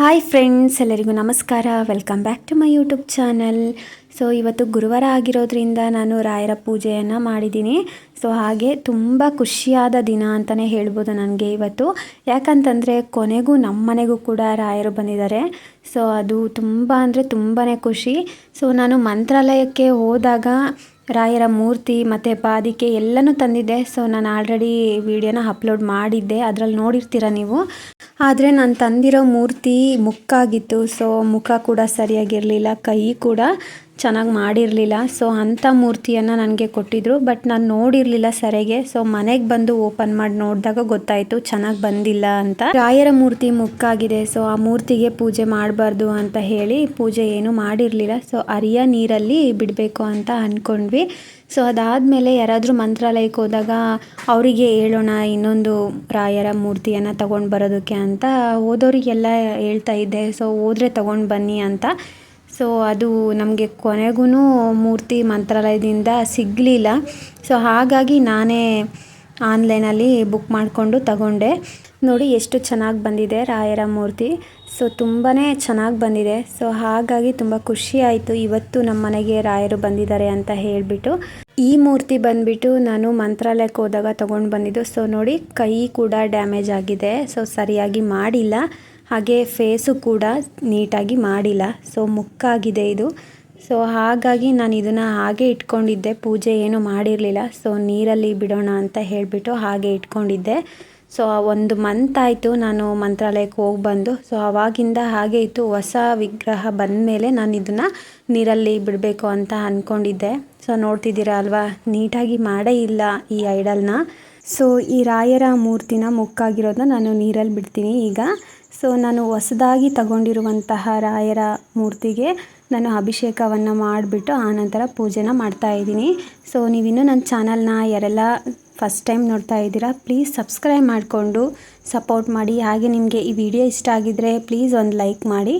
Hi friends ಎಲ್ಲರಿಗೂ ನಮಸ್ಕಾರ. Welcome back to my YouTube channel so ಇವತ್ತು ಗುರುವಾರ ಆಗಿರೋದ್ರಿಂದ ನಾನು ರಾಯರ ಪೂಜೆಯನ್ನು ಮಾಡಿದ್ದೀನಿ. ಸೊ ಹಾಗೆ ತುಂಬ ಖುಷಿಯಾದ ದಿನ ಅಂತಲೇ ಹೇಳ್ಬೋದು ನನಗೆ ಇವತ್ತು. ಯಾಕಂತಂದರೆ ಕೊನೆಗೂ ನಮ್ಮ ಮನೆಗೂ ಕೂಡ ರಾಯರು ಬಂದಿದ್ದಾರೆ. ಸೊ ಅದು ತುಂಬ ಅಂದರೆ ತುಂಬಾ ಖುಷಿ. ಸೊ ನಾನು ಮಂತ್ರಾಲಯಕ್ಕೆ ಹೋದಾಗ ರಾಯರ ಮೂರ್ತಿ ಮತ್ತು ಪಾದಿಕೆ ಎಲ್ಲನೂ ತಂದಿದ್ದೆ. ಸೊ ನಾನು ಆಲ್ರೆಡಿ ವಿಡಿಯೋನ ಅಪ್ಲೋಡ್ ಮಾಡಿದ್ದೆ. ಅದರಲ್ಲಿ ನೋಡಿರ್ತೀರ ನೀವು? ಆದರೆ ನಾನು ತಂದಿರೋ ಮೂರ್ತಿ ಮುಕ್ಕಾಗಿತ್ತು ಸೊ ಮುಖ ಕೂಡ ಸರಿಯಾಗಿರಲಿಲ್ಲ ಕೈ ಕೂಡ ಚೆನ್ನಾಗಿ ಮಾಡಿರಲಿಲ್ಲ. ಸೊ ಅಂಥ ಮೂರ್ತಿಯನ್ನು ನನಗೆ ಕೊಟ್ಟಿದ್ದರು ಬಟ್ ನಾನು ನೋಡಿರಲಿಲ್ಲ ಸರಿಗೆ. ಸೊ ಮನೆಗೆ ಬಂದು ಓಪನ್ ಮಾಡಿ ನೋಡಿದಾಗ ಗೊತ್ತಾಯಿತು ಚೆನ್ನಾಗಿ ಬಂದಿಲ್ಲ ಅಂತ. ರಾಯರ ಮೂರ್ತಿ ಮುಕ್ಕಾಗಿದೆ. ಸೊ ಆ ಮೂರ್ತಿಗೆ ಪೂಜೆ ಮಾಡಬಾರ್ದು ಅಂತ ಹೇಳಿ ಪೂಜೆ ಏನು ಮಾಡಿರಲಿಲ್ಲ. ಸೊ ಅರಿಯ ನೀರಲ್ಲಿ ಬಿಡಬೇಕು ಅಂತ ಅಂದ್ಕೊಂಡ್ವಿ ಸೊ ಅದಾದಮೇಲೆ ಯಾರಾದರೂ ಮಂತ್ರಾಲಯಕ್ಕೆ ಹೋದಾಗ ಅವರಿಗೆ ಹೇಳೋಣ ಇನ್ನೊಂದು ರಾಯರ ಮೂರ್ತಿಯನ್ನು ತಗೊಂಡು ಬರೋದಕ್ಕೆ ಅಂತ. ಓದೋರಿಗೆಲ್ಲ ಹೇಳ್ತಾ ಇದ್ದೆ. ಸೊ ಹೋದರೆ ತಗೊಂಡು ಬನ್ನಿ ಅಂತ. ಸೊ ಅದು ನಮಗೆ ಕೊನೆಗೂ ಮೂರ್ತಿ ಮಂತ್ರಾಲಯದಿಂದ ಸಿಗಲಿಲ್ಲ. ಸೊ ಹಾಗಾಗಿ ನಾನೇ ಆನ್ಲೈನಲ್ಲಿ ಬುಕ್ ಮಾಡಿಕೊಂಡು ತಗೊಂಡೆ. ನೋಡಿ ಎಷ್ಟು ಚೆನ್ನಾಗಿ ಬಂದಿದೆ ರಾಯರ ಮೂರ್ತಿ. ಸೊ ತುಂಬಾ ಚೆನ್ನಾಗಿ ಬಂದಿದೆ. ಸೊ ಹಾಗಾಗಿ ತುಂಬ ಖುಷಿ ಆಯಿತು ಇವತ್ತು ನಮ್ಮ ಮನೆಗೆ ರಾಯರು ಬಂದಿದ್ದಾರೆ ಅಂತ ಹೇಳಿಬಿಟ್ಟು. ಈ ಮೂರ್ತಿ ಬಂದುಬಿಟ್ಟು ನಾನು ಮಂತ್ರಾಲಯಕ್ಕೆ ಹೋದಾಗ ತೊಗೊಂಡು ಬಂದಿದ್ದು. ಸೊ ನೋಡಿ ಕೈ ಕೂಡ ಡ್ಯಾಮೇಜ್ ಆಗಿದೆ. ಸೊ ಸರಿಯಾಗಿ ಮಾಡಿಲ್ಲ. ಹಾಗೆ ಫೇಸು ಕೂಡ ನೀಟಾಗಿ ಮಾಡಿಲ್ಲ. ಸೊ ಮುಕ್ಕಾಗಿದೆ ಇದು. ಸೊ ಹಾಗಾಗಿ ನಾನು ಇದನ್ನು ಹಾಗೆ ಇಟ್ಕೊಂಡಿದ್ದೆ. ಪೂಜೆ ಏನು ಮಾಡಿರಲಿಲ್ಲ. ಸೊ ನೀರಲ್ಲಿ ಬಿಡೋಣ ಅಂತ ಹೇಳಿಬಿಟ್ಟು ಹಾಗೆ ಇಟ್ಕೊಂಡಿದ್ದೆ. ಸೊ ಒಂದು ಮಂತ್ ಆಯಿತು ನಾನು ಮಂತ್ರಾಲಯಕ್ಕೆ ಹೋಗಿ ಬಂದು. ಸೊ ಆವಾಗಿಂದ ಹಾಗೆ ಇತ್ತು. ಹೊಸ ವಿಗ್ರಹ ಬಂದ ಮೇಲೆ ನಾನು ಇದನ್ನು ನೀರಲ್ಲಿ ಬಿಡಬೇಕು ಅಂತ ಅಂದ್ಕೊಂಡಿದ್ದೆ ಸೊ ನೋಡ್ತಿದ್ದೀರಾ ಅಲ್ವಾ? ನೀಟಾಗಿ ಮಾಡೇ ಇಲ್ಲ ಈ ಐಡಲ್ನ ಸೊ ಈ ರಾಯರ ಮೂರ್ತಿನ ಮುಕ್ಕಾಗಿರೋದನ್ನ ನಾನು ನೀರಲ್ಲಿ ಬಿಡ್ತೀನಿ ಈಗ. ಸೊ ನಾನು ಹೊಸದಾಗಿ ತಗೊಂಡಿರುವಂತಹ ರಾಯರ ಮೂರ್ತಿಗೆ ನಾನು ಅಭಿಷೇಕವನ್ನು ಮಾಡಿಬಿಟ್ಟು ಆನಂತರ ಪೂಜೆನ ಮಾಡ್ತಾ ಇದ್ದೀನಿ. ಸೊ ನೀವಿನ್ನೂ ನನ್ನ ಚಾನಲ್ನ ಯಾರೆಲ್ಲ ಫಸ್ಟ್ ಟೈಮ್ ನೋಡ್ತಾ ಇದ್ದೀರಾ ಪ್ಲೀಸ್ ಸಬ್ಸ್ಕ್ರೈಬ್ ಮಾಡಿಕೊಂಡು ಸಪೋರ್ಟ್ ಮಾಡಿ. ಹಾಗೆ ನಿಮಗೆ ಈ ವಿಡಿಯೋ ಇಷ್ಟ ಆಗಿದ್ದರೆ ಪ್ಲೀಸ್ ಒಂದು ಲೈಕ್ ಮಾಡಿ.